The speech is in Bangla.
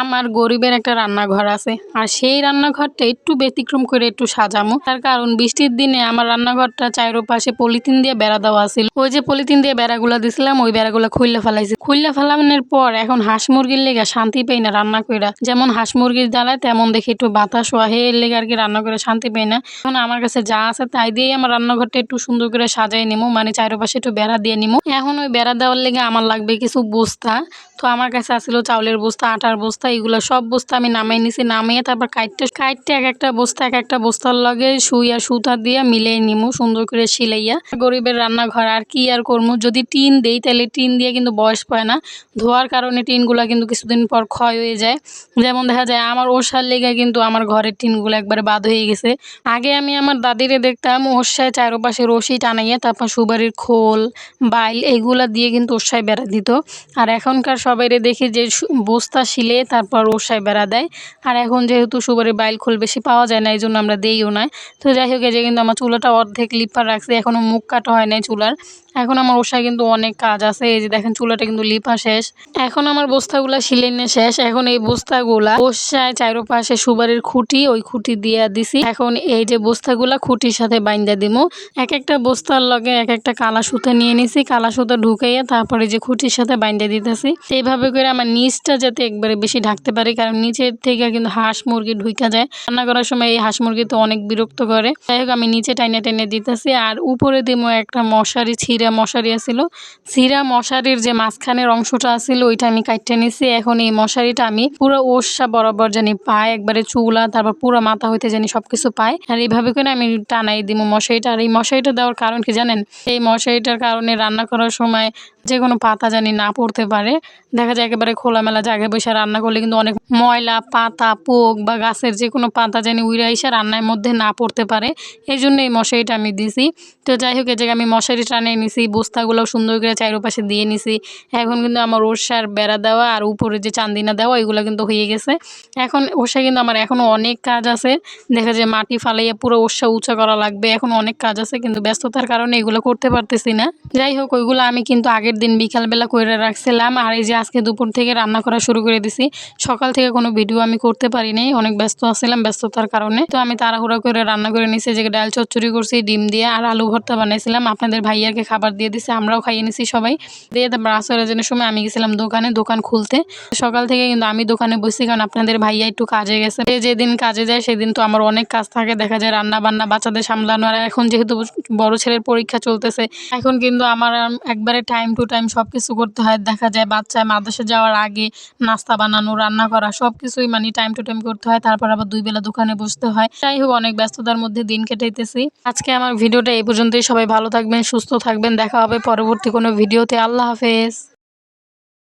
আমার গরিবের একটা রান্নাঘর আছে, আর সেই রান্নাঘরটা একটু ব্যতিক্রম করে একটু সাজামো। তার কারণ বৃষ্টির দিনে আমার রান্নাঘরটা চারোপাশে পলিথিন দিয়ে বেড়া দেওয়া আছিল। ওই যে পলিথিন দিয়ে বেড়াগুলো দিছিলাম, ওই বেড়াগুলো খুললে ফেলাইছি। খুললে ফেলানোর পর এখন হাঁস মুরগির লেগে শান্তি পাই না রান্না কইরা। যেমন হাঁস মুরগির জ্বালায়, তেমন দেখি একটু বাতাস ওয়াহে এর লেগে আর কি রান্না করে শান্তি পাই না। এখন আমার কাছে যা আছে তাই দিয়েই আমার রান্নাঘরটা একটু সুন্দর করে সাজাই নিমু মানে চারোপাশে একটু বেড়া দিয়ে নিমু। এখন ওই বেড়া দেওয়ার লেগে আমার লাগবে কিছু বস্তা। তো আমার কাছে আসছিল চাউলের বস্তা, আটার বস্তা, এগুলো সব বস্তা আমি নামাই নিছি। নামিয়ে তারপর কাইটতে কাইটতে এক একটা বস্তা, এক একটা বস্তার লগে সুই আর সুতা দিয়ে মিলিয়ে নিমু, সুন্দর করে সিলাইয়া গরিবের রান্নাঘর, আর কি আর করব যদি টিন দেই, তাহলে টিন দিয়ে কিন্তু বয়স পায় না। ধোয়ার কারণে টিনগুলো কিন্তু কিছুদিন পর ক্ষয় হয়ে যায়। যেমন দেখা যায়, আমার ওষার লেগে কিন্তু আমার ঘরের টিনগুলো একবারে বাদ হয়ে গেছে। আগে আমি আমার দাদিরে দেখতাম ওষায় চারোপাশে রশি টানাইয়া, তারপর সুবারির খোল, বাইল, এগুলা দিয়ে কিন্তু ওষায় বেড়া দিত। আর এখনকার সবাইরে দেখি যে বস্তা শিলে তারপর ওষায় বেড়া দেয়। আর এখন যেহেতু সুবারির বাইল খোল বেশি পাওয়া যায় না এই জন্য আমরা দেইও না। তো যাই হোক, এই যে কিন্তু আমার চুলাটা অর্ধেক লিপা রাখছি এখনও মুখ কাটা হয় নাই চুলার। এখন আমার ওষায় কিন্তু অনেক কাজ আছে, এই যে দেখেন চুলাটা কিন্তু লিপা শেষ। এখন আমার বস্তাগুলা শিলেনে শেষ। এখন এই বস্তাগুলা ওষায় চারোপাশে সুবারের খুঁটি, ওই খুঁটি দিয়ে দিছি। এখন এই যে বস্তাগুলা খুঁটির সাথে বাইন্দা দিমু। এক একটা বস্তার লগে এক একটা কালা সুতা নিয়ে নিছি। কালা সুতা ঢুকাইয়া তারপরে যে খুঁটির সাথে বাইন্দা দিতেছি। এইভাবে করে আমার নিচটা যাতে একবারে বেশি ঢাকতে পারি, কারণ নিচের থেকে কিন্তু হাঁস মুরগি ঢুকা যায়। রান্না করার সময় এই হাঁস মুরগি তো অনেক বিরক্ত করে। যাই হোক, আমি নিচে টাইনে টেনে দিতেছি। আর উপরে দিমো একটা মশারি, ছিঁড়া মশারি আছিল। ছিঁড়া মশারির যে মাঝখানের অংশটা আছিল, ওইটা আমি কাটতে নিছি। এখন এই মশারিটা আমি পুরো ওষা বরাবর জানি পায়, একবারে চুলা, তারপর পুরো মাথা হইতে জানি সবকিছু পায়। আর এইভাবে করে আমি টানাই দিব মশারিটা। আর এই মশারিটা দেওয়ার কারণ কি জানেন? এই মশারিটার কারণে রান্না করার সময় যে কোনো পাতা জানি না পড়তে পারে। দেখা যায় একেবারে খোলামেলা জায়গায় বসে রান্না করলে কিন্তু অনেক ময়লা, পাতা, পোক বা গাছের যে কোনো পাতা জানি উইরা এসে রান্নার মধ্যে না পড়তে পারে। এই জন্য এই মশারিটা আমি দিছি। তো যাই হোক, এই জায়গায় আমি মশারি টানিয়ে নিছি, বস্তাগুলো সুন্দর করে চারোপাশে দিয়ে নিছি। এখন কিন্তু আমার ওরসার বেড়া দেওয়া আর উপরে যে চান্দিনা দেওয়া, এগুলো কিন্তু হয়ে গেছে। এখন ওরসা কিন্তু আমার এখনও অনেক কাজ আছে। দেখা যায় মাটি ফালাইয়া পুরো ওরসা উঁচা করা লাগবে। এখন অনেক কাজ আছে, কিন্তু ব্যস্ততার কারণে এগুলো করতে পারতেছি না। যাই হোক, ওইগুলো আমি কিন্তু আগের দিন বিকালবেলা করে রাখছিলাম। আর এই যে আজকে দুপুর থেকে রান্না করা শুরু করে দিছি। সকাল থেকে কোনো ভিডিও আমি করতে পারি নাই অনেক ব্যস্ত আছিলাম ব্যস্ততার কারণে। তো আমি তাড়াহুড়া করে রান্না করে নিছি, যে ডাল চচ্চড়ি করছি, ডিম দিয়ে আর আলু ভর্তা বানাইছিলাম। আপনাদের ভাইয়াকে খাবার দিয়ে দিছি, আমরাও খাইয়ে নিছি সবাই। দিয়ে তারপর সময় আমি গেছিলাম দোকানে, দোকান খুলতে। সকাল থেকে কিন্তু আমি দোকানে বসছি, কারণ আপনাদের ভাইয়া একটু কাজে গেছে। যে যেদিন কাজে যায়, সেদিন তো আমার অনেক কাজ থাকে। দেখা যায় রান্না বান্না বাচ্চাদের সামলানো, আর এখন যেহেতু বড় ছেলের পরীক্ষা চলতেছে, এখন কিন্তু আমার একবারে টাইম টু টাইম সব কিছু করতে হয়। দেখা যায় বাচ্চা মাদ্রাসা যাওয়ার আগে নাস্তা বানানো, রান্না করা সব কিছুই মানে টাইম টু টাইম করতে হয়। তারপর আবার দুই বেলা দোকানে বসতে হয়। তাই হোক, অনেক ব্যস্ততার মধ্যে দিন কেটাইতেছি। আজকে আমার ভিডিওটা এই পর্যন্তই। সবাই ভালো থাকবেন, সুস্থ থাকবেন। দেখা হবে পরবর্তী কোনো ভিডিওতে। আল্লাহ হাফেজ।